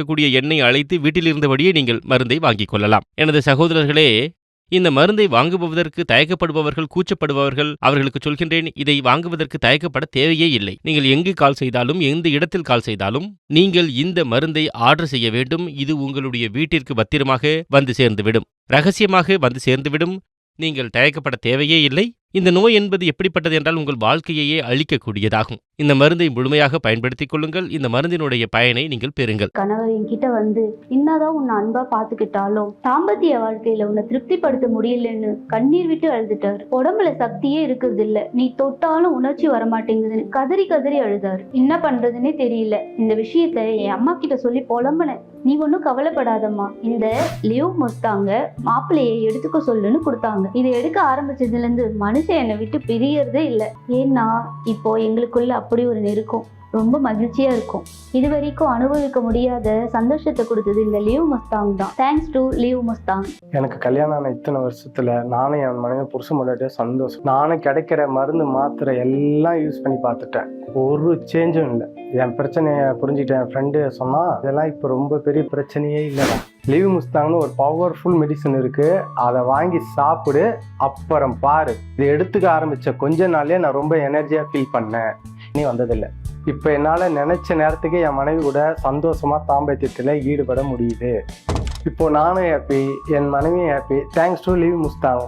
இருக்கக்கூடிய எண்ணெய் அழைத்து வீட்டில் இருந்தபடியே நீங்கள் மருந்தை வாங்கிக் கொள்ளலாம். எனது சகோதரர்களே இந்த மருந்தை வாங்குபவதற்கு தயக்கப்படுபவர்கள் கூச்சப்படுபவர்கள் அவர்களுக்கு சொல்கின்றேன் இதை வாங்குவதற்கு தயக்கப்பட தேவையே இல்லை. நீங்கள் எங்கு கால் செய்தாலும் எந்த இடத்தில் கால் செய்தாலும் நீங்கள் இந்த மருந்தை ஆர்டர் செய்ய வேண்டும். இது உங்களுடைய வீட்டிற்கு பத்திரமாக வந்து சேர்ந்துவிடும். ரகசியமாக வந்து சேர்ந்துவிடும். நீங்கள் தயக்கப்பட தேவையே இல்லை. இந்த நோய் என்பது எப்படிப்பட்டது என்றால் உங்கள் வாழ்க்கையையே அழிக்கக்கூடியதாகும். இந்த மருந்தை முழுமையாக பயன்படுத்திக் கொள்ளுங்கள். இந்த மருந்தினுடைய பயனை நீங்கள் பெறுங்கள். கணவர் என்கிட்ட வந்து என்னதான் உன்னை அன்பா பாத்துக்கிட்டாலும் தாம்பத்திய வாழ்க்கையில உன்னை திருப்திப்படுத்த முடியலன்னு கண்ணீர் விட்டு அழுதுட்டாரு. உடம்புல சக்தியே இருக்குது இல்ல நீ தொட்டாலும் உணர்ச்சி வரமாட்டேங்குதுன்னு கதறி கதறி அழுதாரு. என்ன பண்றதுன்னே தெரியல. இந்த விஷயத்த என் அம்மா கிட்ட சொல்லி புலம்புனேன். நீ ஒன்றும் கவலைப்படாதம்மா. இந்த லிவ் முஸ்தாங்க மாப்பிள்ளையை எடுத்துக்க சொல்லுன்னு கொடுத்தாங்க. இதை எடுக்க ஆரம்பிச்சதுல இருந்து மனுஷன் என்னை விட்டு பிரியறதே இல்லை. ஏன்னா இப்போ எங்களுக்குள்ள அப்படி ஒரு நெருக்கம். ரொம்ப மகிழ்ச்சியா இருக்கும். இது வரைக்கும் அனுபவிக்க முடியாத சந்தோஷத்தை கொடுத்தது இந்த லீவ் மஸ்தாங் தான். Thanks to leave Mustang. எனக்கு கல்யாணம் ஆன இத்தனை வருஷத்துல நானும் என் மனைவி புருஷன் முன்னாடியே சந்தோஷம். நானும் கிடைக்கிற மருந்து மாத்திரை எல்லாம் யூஸ் பண்ணி பார்த்துட்டேன். ஒரு சேஞ்சும் இல்லை. என் பிரச்சனையை புரிஞ்சுக்கிட்டேன் என் ஃப்ரெண்டு சொன்னா இதெல்லாம் இப்போ ரொம்ப பெரிய பிரச்சனையே இல்லைடா. லீவ் முஸ்தாங்னு ஒரு பவர்ஃபுல் மெடிசன் இருக்கு. அதை வாங்கி சாப்பிடு. அப்புறம் பாரு. இதை எடுத்துக்க ஆரம்பிச்ச கொஞ்ச நாளே நான் ரொம்ப எனர்ஜியா ஃபீல் பண்ணேன். நீ வந்ததில்லை. இப்போ என்னால் நினச்ச நேரத்துக்கு என் மனைவி கூட சந்தோஷமாக தாம்பத்தியத்தில் ஈடுபட முடியுது. இப்போது நானும் ஹாப்பி என் மனைவியும் happy thanks to leave Mustang